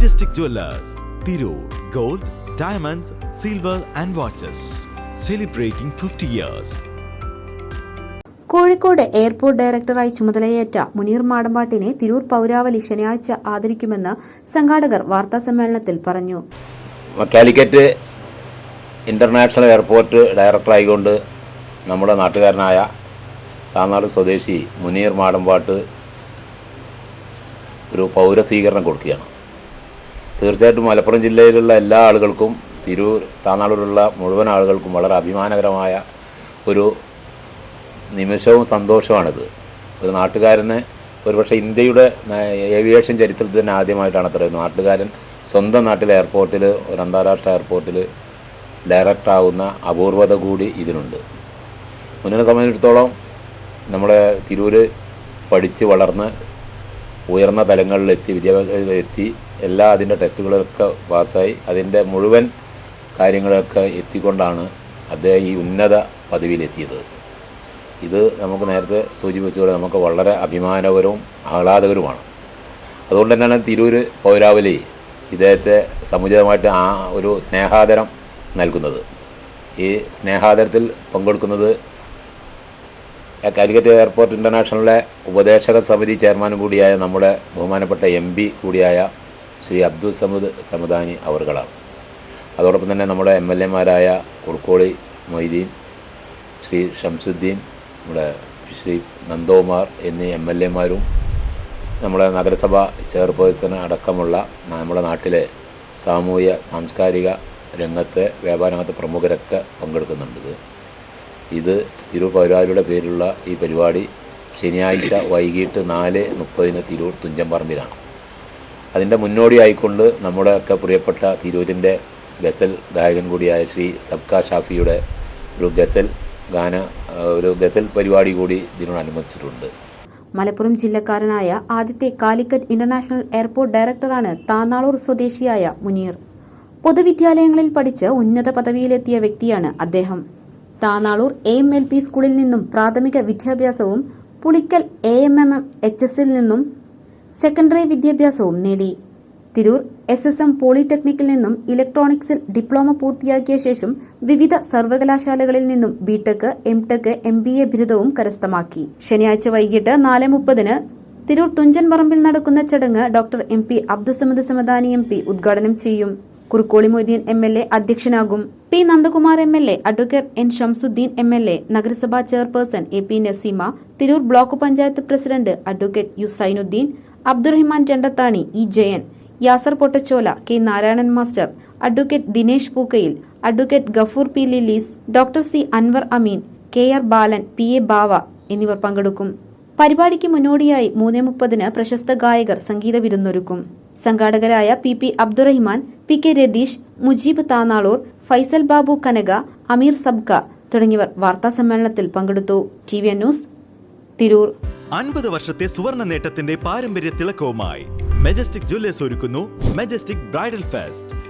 Majestic jewellers Tirur gold diamonds silver and watches celebrating fifty years Kozhikode airport ഡയറക്ടറായി ചുമതലയേറ്റ മുനീർ മാടമ്പാട്ടിനെ തിരൂർ പൗരാവലി ശനിയാഴ്ച ആദരിക്കുമെന്ന് സംഘാടകർ വാർത്താസമ്മേളനത്തിൽ പറഞ്ഞു. കാലിക്കറ്റ് ഇന്റർനാഷണൽ എയർപോർട്ട് ഡയറക്ടറായിക്കൊണ്ട് നമ്മുടെ നാട്ടുകാരനായ താനാട് സ്വദേശി മുനീർ മാടമ്പാട്ട് ഒരു പൗരസ്വീകരണം കൊടുക്കുകയാണ്. തീർച്ചയായിട്ടും മലപ്പുറം ജില്ലയിലുള്ള എല്ലാ ആളുകൾക്കും തിരൂർ താനാളൂരുള്ള മുഴുവൻ ആളുകൾക്കും വളരെ അഭിമാനകരമായ ഒരു നിമിഷവും സന്തോഷമാണിത്. ഒരു നാട്ടുകാരന് ഒരുപക്ഷെ ഇന്ത്യയുടെ ഏവിയേഷൻ ചരിത്രത്തിൽ തന്നെ ആദ്യമായിട്ടാണ് അത്ര നാട്ടുകാരൻ സ്വന്തം നാട്ടിലെ എയർപോർട്ടിൽ ഒരു അന്താരാഷ്ട്ര എയർപോർട്ടിൽ ഡയറക്റ്റ് ആവുന്ന അപൂർവത കൂടി ഇതിനുണ്ട്. മുന്നിനെ സംബന്ധിച്ചിടത്തോളം നമ്മുടെ തിരൂർ പഠിച്ച് വളർന്ന് ഉയർന്ന തലങ്ങളിലെത്തി വിദ്യാഭ്യാസ എത്തി എല്ലാ അതിന്റെ ടെസ്റ്റുകളൊക്കെ പാസ്സായി അതിന്റെ മുഴുവൻ കാര്യങ്ങളൊക്കെ എത്തിക്കൊണ്ടാണ് അദ്ദേഹം ഈ ഉന്നത പദവിയിലെത്തിയത്. ഇത് നമുക്ക് നേരത്തെ സൂചിപ്പിച്ചതുപോലെ നമുക്ക് വളരെ അഭിമാനകരവും ആഹ്ലാദകരവുമാണ്. അതുകൊണ്ട് തന്നെയാണ് തിരൂര് പൗരാവലി ഇദ്ദേഹത്തെ സമുചിതമായിട്ട് ആ ഒരു സ്നേഹാദരം നൽകുന്നത്. ഈ സ്നേഹാദരത്തിൽ പങ്കെടുക്കുന്നത് കാലിക്കറ്റ് എയർപോർട്ട് ഇന്റർനാഷണലിലെ ഉപദേശക സമിതി ചെയർമാനും കൂടിയായ നമ്മുടെ ബഹുമാനപ്പെട്ട എം പി കൂടിയായ ശ്രീ അബ്ദുൽ സമദ് സമദാനി അവർകളാണ്. അതോടൊപ്പം തന്നെ നമ്മുടെ എം എൽ എമാരായ കുർക്കോളി മൊയ്തീൻ ശ്രീ ഷംസുദ്ദീൻ നമ്മുടെ ശ്രീ നന്ദോമാർ എന്നീ എം എൽ എമാരും നമ്മുടെ നഗരസഭ ചെയർപേഴ്സൺ അടക്കമുള്ള നമ്മുടെ നാട്ടിലെ സാമൂഹ്യ സാംസ്കാരിക രംഗത്തെ വ്യാപാര രംഗത്തെ പ്രമുഖരൊക്കെ പങ്കെടുക്കുന്നുണ്ട് ഇത് തിരൂർ പൗരാരിയുടെ പേരിലുള്ള ഈ പരിപാടി ശനിയാഴ്ച വൈകിട്ട് നാല് മുപ്പതിന് തിരൂർ തുഞ്ചമ്പറമ്പിലാണ് അതിന്റെ മുന്നോടിയായിക്കൊണ്ട് നമ്മുടെ ഒക്കെ പ്രിയപ്പെട്ട തിരൂരിന്റെ ഗസൽ ഗായകൻ കൂടിയായ ശ്രീ സബ്ക ഷാഫിയുടെ ഒരു ഗസൽ ഗാന ഒരു ഗസൽ പരിപാടി കൂടി ഇതിനോട് അനുവദിച്ചിട്ടുണ്ട് മലപ്പുറം ജില്ലക്കാരനായ ആദ്യത്തെ കാലിക്കറ്റ് ഇന്റർനാഷണൽ എയർപോർട്ട് ഡയറക്ടറാണ് താന്നാളൂർ സ്വദേശിയായ മുനീർ. പൊതുവിദ്യാലയങ്ങളിൽ പഠിച്ച് ഉന്നത പദവിയിലെത്തിയ വ്യക്തിയാണ് അദ്ദേഹം. Tanalur A M L P സ്കൂളിൽ നിന്നും പ്രാഥമിക വിദ്യാഭ്യാസവും Pulikkal A M M M H എസിൽ നിന്നും സെക്കൻഡറി വിദ്യാഭ്യാസവും നേടി. തിരൂർ എസ് എസ് എം പോളിടെക്നിക്കിൽ നിന്നും ഇലക്ട്രോണിക്സിൽ ഡിപ്ലോമ പൂർത്തിയാക്കിയ ശേഷം വിവിധ സർവകലാശാലകളിൽ നിന്നും B Tech M tech M B A ബിരുദവും കരസ്ഥമാക്കി. ശനിയാഴ്ച വൈകിട്ട് നാല് മുപ്പതിന് തിരൂർ തുഞ്ചൻ പറമ്പിൽ നടക്കുന്ന ചടങ്ങ് doctor M P Abdussamad Samadani M P ഉദ്ഘാടനം ചെയ്യും. Kurukkoli Moideen M L A അധ്യക്ഷനാകും. P Nandakumar M L A advocate N Shamsudheen M L A നഗരസഭാ chairperson A P Naseema Tirur block panchayat president advocate U Sainudheen Abdurahiman Chendathani E Jayan Yasar Pottachola K Narayanan master advocate Dinesh Pookkayil advocate Gafoor P Lillis doctor C Anwar Ameen K R Balan P A Bava എന്നിവർ പങ്കെടുക്കും. പരിപാടിക്ക് മുന്നോടിയായി മൂന്നേ മുപ്പതിന് പ്രശസ്ത ഗായകർ സംഗീത വിരുന്നൊരുക്കും. സംഘാടകരായ P P Abdurahiman P K Ratheesh Mujeeb Thanalur Faisal Babu Kanaka Ameer Sabka തുടങ്ങിയവർ വാർത്താ സമ്മേളനത്തിൽ പങ്കെടുത്തു. T V news Tirur. അൻപത് വർഷത്തെ സുവർണ നേട്ടത്തിന്റെ പാരമ്പര്യ തിളക്കവുമായി മെജസ്റ്റിക് ജ്വല്ലേഴ്സ് ഒരുക്കുന്നു Majestic bridal fest.